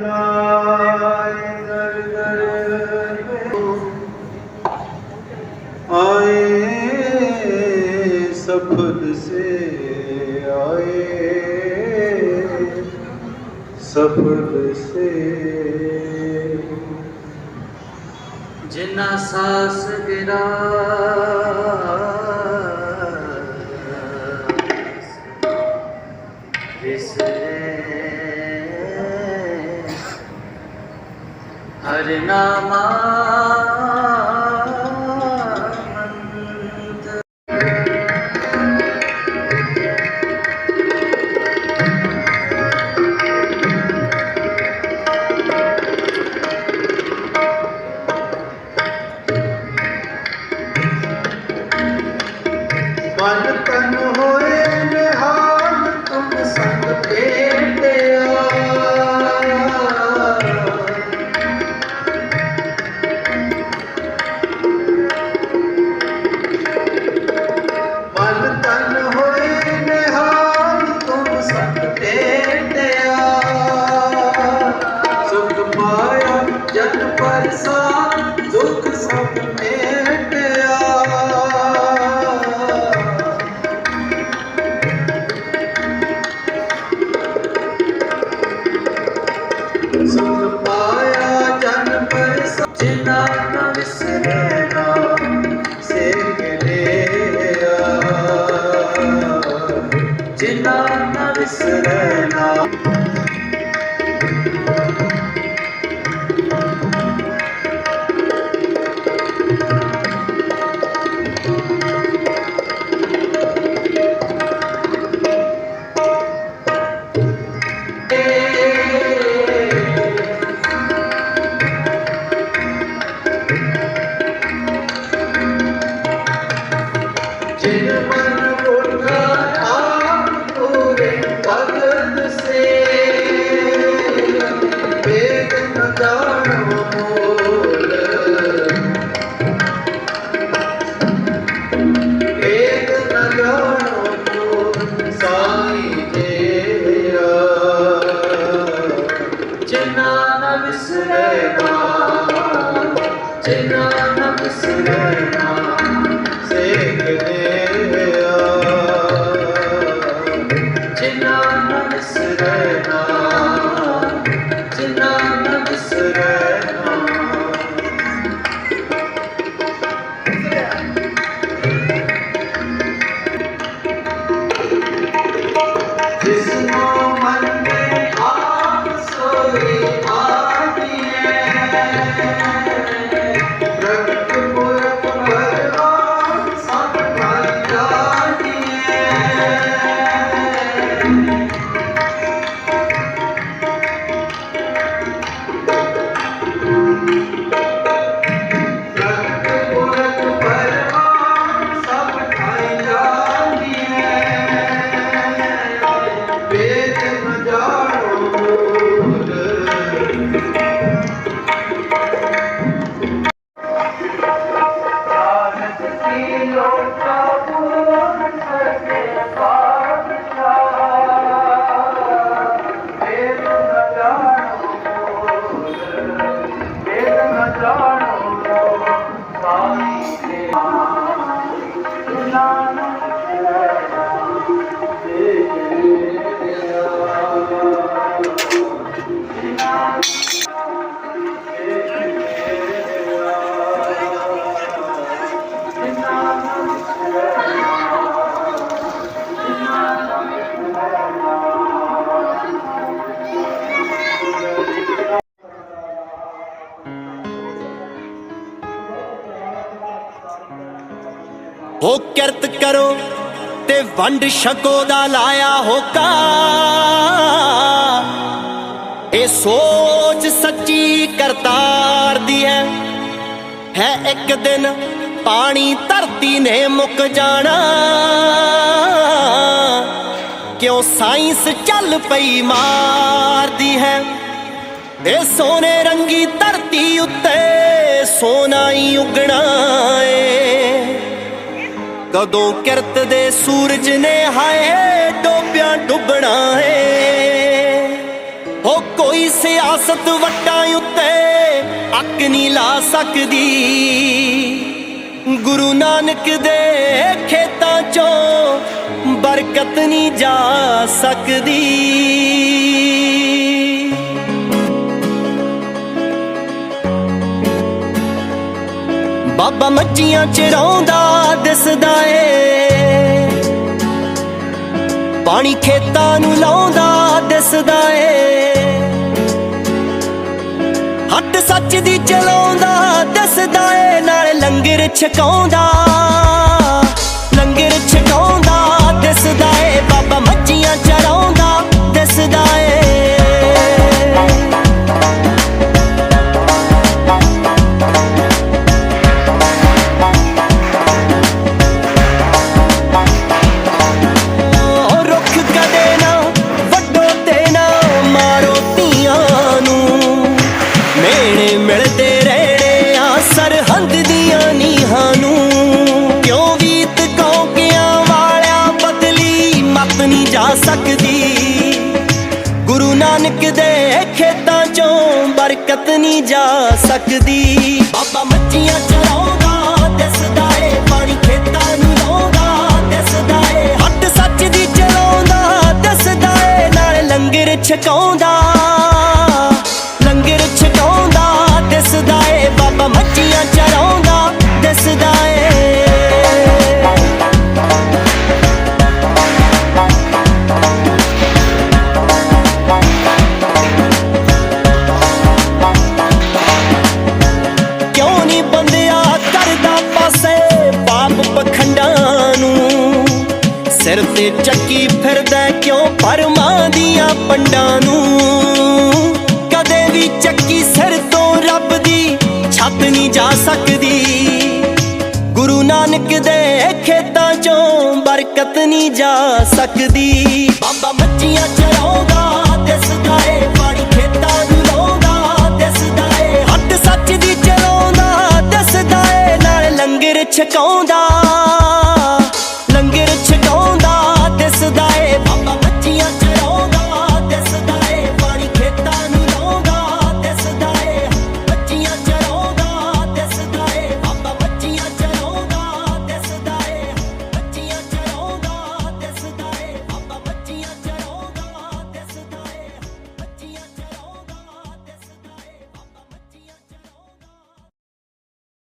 ਲਾਏ ਦਰ ਦਰ ਆਏ ਸਬਦ ਸੇ ਆਏ। ਸਬਦ ਸੇ। ਜਿਨਾ ਸਾਸ ਗਿਰਾ Harinamam. ਜਿਨਾ ਨ ਜਿਨਾ ਨ ਵਿਸਰੇ ਨਾਮ ਜਿਨਾ ਨ ਹੋ ਕਿਰਤ ਕਰੋ ਤੇ ਵੰਡ ਛਕੋ ਦਾ ਲਾਇਆ ਹੋਕਾ। ਇਹ ਸੋਚ ਸੱਚੀ ਕਰਤਾਰ ਦੀ ਹੈ। ਹੈ ਇੱਕ ਦਿਨ ਪਾਣੀ ਧਰਤੀ ਨੇ ਮੁੱਕ ਜਾਣਾ। ਕਿਉਂ ਸਾਇੰਸ ਚੱਲ ਪਈ ਮਾਰਦੀ ਹੈ। ਇਹ ਸੋਨੇ ਰੰਗੀ ਧਰਤੀ ਉੱਤੇ ਸੋਨਾ ਹੀ ਉਗਣਾ ਏ। ਕਦੋਂ ਕਿਰਤ ਦੇ ਸੂਰਜ ਨੇ ਹਾਏ ਡੋਬਿਆਂ ਡੁੱਬਣਾ ਏ। ਹੋ ਕੋਈ ਸਿਆਸਤ ਵੱਟਾਂ ਉੱਤੇ ਅੱਕ ਨਹੀਂ ਲਾ ਸਕਦੀ। ਗੁਰੂ ਨਾਨਕ ਦੇ ਖੇਤਾਂ ਚੋਂ ਬਰਕਤ ਨਹੀਂ ਜਾ ਸਕਦੀ। ਬਾਬਾ ਮੱਝੀਆਂ ਚਰਾਉਂਦਾ ਦਿਸਦਾ ਏ। ਪਾਣੀ ਖੇਤਾਂ ਨੂੰ ਲਾਉਂਦਾ, ਦਿਸਦਾ ਏ। ਹੱਟ ਸੱਚ ਦੀ ਚਲਾਉਂਦਾ, ਦਿਸਦਾ ਏ। ਨਾਲ ਲੰਗਰ ਛਕਾਉਂਦਾ ਲੰਗਰ ਛਕਾਉਂਦਾ, ਦਿਸਦਾ ਏ। ਬਾਬਾ ਬਦਲੀ ਨਹੀਂ ਜਾ ਸਕਦੀ। ਗੁਰੂ ਨਾਨਕ ਦੇ ਖੇਤਾਂ ਚੋਂ ਬਰਕਤ ਨਹੀਂ ਜਾ ਸਕਦੀ। ਬਾਬਾ ਮੱਝੀਆਂ ਚਰਾਉਂਦਾ, ਦਿਸਦਾ ਏ, ਪਾਣੀ ਖੇਤਾਂ ਨੂੰ ਲਾਉਂਦਾ, ਦਿਸਦਾ ਏ। ਹੱਟ ਸੱਚ ਦੀ ਚਲਾਉਂਦਾ, ਦਿਸਦਾ ਏ, ਨਾਲ ਲੰਗਰ ਛਕਾਉਂਦਾ। ਲੰਗਰ ਛਕਾਉਂਦਾ, ਦਿਸਦਾ ਏ, ਬਾਬਾ ਚੱਕੀ ਫਿਰਦਾ ਕਿਉਂ ਪਰਮਾਂ ਦੀਆਂ ਪੰਡਾਂ ਨੂੰ? ਕਦੇ ਵੀ ਚੱਕੀ ਸਿਰ ਤੋਂ ਰੱਬ ਦੀ ਛੱਤ ਨਹੀਂ ਜਾ ਸਕਦੀ। ਗੁਰੂ ਨਾਨਕ ਦੇ ਖੇਤਾਂ ਚੋਂ ਬਰਕਤ ਨਹੀਂ ਜਾ ਸਕਦੀ। ਬਾਬਾ ਮੱਝੀਆਂ ਚਰਾਉਂਦਾ ਦਿਸਦਾ ਏ ਪਾਣੀ ਖੇਤਾਂ ਨੂੰ ਲਾਉਂਦਾ ਦਿਸਦਾ ਏ ਹੱਟ ਸੱਚ ਦੀ ਚਲਾਉਂਦਾ ਦਿਸਦਾ ਏ ਨਾਲ ਲੰਗਰ ਛਕਾਉਂਦਾ।